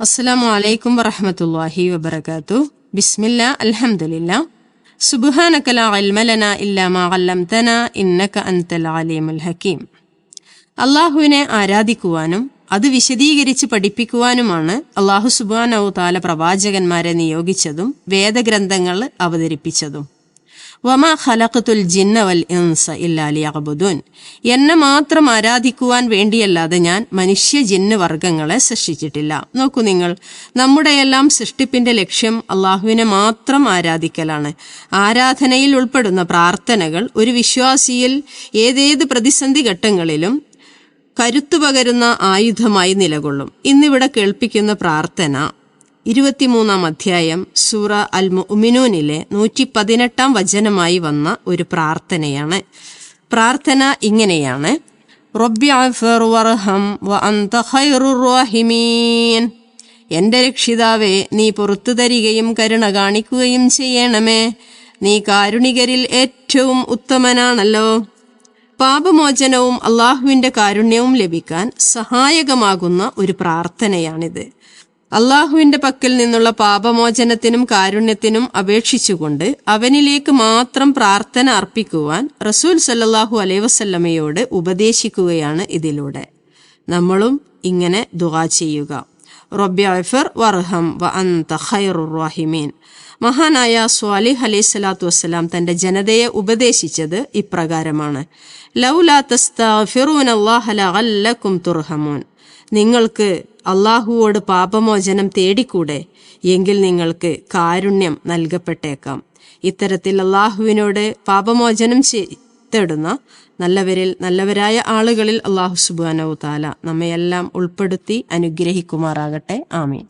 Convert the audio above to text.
അസ്സലാമു അലൈക്കും വറഹമത്തല്ലാഹി വബർക്കാത്തു ബിസ്മില്ല അൽഹംദുലില്ല. സുബ്ഹാനക ഇൽമ ലനാ ഇല്ലാ മാ ഇന്നക അൻതൽ അലീമുൽ ഹക്കീം. അള്ളാഹുവിനെ ആരാധിക്കുവാനും അത് വിശദീകരിച്ച് പഠിപ്പിക്കുവാനുമാണ് അള്ളാഹു സുബാനവു താല പ്രവാചകന്മാരെ നിയോഗിച്ചതും വേദഗ്രന്ഥങ്ങൾ അവതരിപ്പിച്ചതും. വമാ ഖലഖത്തുൽ ജിന്ന വൽ ഇൻസ ഇല്ലാലിയബുദൂൻ എന്നെ മാത്രം ആരാധിക്കുവാൻ വേണ്ടിയല്ലാതെ ഞാൻ മനുഷ്യ ജിന്ന് വർഗങ്ങളെ സൃഷ്ടിച്ചിട്ടില്ല. നോക്കൂ നിങ്ങൾ നമ്മുടെയെല്ലാം സൃഷ്ടിപ്പിന്റെ ലക്ഷ്യം അള്ളാഹുവിനെ മാത്രം ആരാധിക്കലാണ്. ആരാധനയിൽ ഉൾപ്പെടുന്ന പ്രാർത്ഥനകൾ ഒരു വിശ്വാസിയിൽ ഏതേത് പ്രതിസന്ധി ഘട്ടങ്ങളിലും കരുത്തു പകരുന്ന ആയുധമായി നിലകൊള്ളും. ഇന്നിവിടെ കേൾപ്പിക്കുന്ന പ്രാർത്ഥന ഇരുപത്തിമൂന്നാം അധ്യായം സൂറ അൽ മുഅ്മിനൂനിലെ നൂറ്റി പതിനെട്ടാം വചനമായി വന്ന ഒരു പ്രാർത്ഥനയാണ്. പ്രാർത്ഥന ഇങ്ങനെയാണ്. റബ്ബി വർഹം വ എന്റെ രക്ഷിതാവേ നീ പുറത്തു തരികയും കരുണ കാണിക്കുകയും ചെയ്യണമേ. നീ കാരുണികരിൽ ഏറ്റവും ഉത്തമനാണല്ലോ. പാപമോചനവും അള്ളാഹുവിന്റെ കാരുണ്യവും ലഭിക്കാൻ സഹായകമാകുന്ന ഒരു പ്രാർത്ഥനയാണിത്. അള്ളാഹുവിന്റെ പക്കൽ നിന്നുള്ള പാപമോചനത്തിനും കാരുണ്യത്തിനും അപേക്ഷിച്ചുകൊണ്ട് അവനിലേക്ക് മാത്രം പ്രാർത്ഥന അർപ്പിക്കുവാൻ റസൂൽ സല്ലാഹു അലൈ വസല്ലമയോട് ഉപദേശിക്കുകയാണ് ഇതിലൂടെ. നമ്മളും ഇങ്ങനെ ദുആ ചെയ്യുക. റബ്യഫർ വർഹം വ അന്ത ഖൈറുർ റഹിമീൻ. മഹാനായ സ്വാലിഹ് അലൈഹി സ്വലാത്തു വസ്സലാം തന്റെ ജനതയെ ഉപദേശിച്ചത് ഇപ്രകാരമാണ്. നിങ്ങൾക്ക് അള്ളാഹുവോട് പാപമോചനം തേടിക്കൂടെ? എങ്കിൽ നിങ്ങൾക്ക് കാരുണ്യം നൽകപ്പെട്ടേക്കാം. ഇത്തരത്തിൽ അള്ളാഹുവിനോട് പാപമോചനം തേടുന്ന നല്ലവരിൽ നല്ലവരായ ആളുകളിൽ അള്ളാഹു സുബാനവു താല നമ്മയെല്ലാം ഉൾപ്പെടുത്തി അനുഗ്രഹിക്കുമാറാകട്ടെ. ആമീൻ.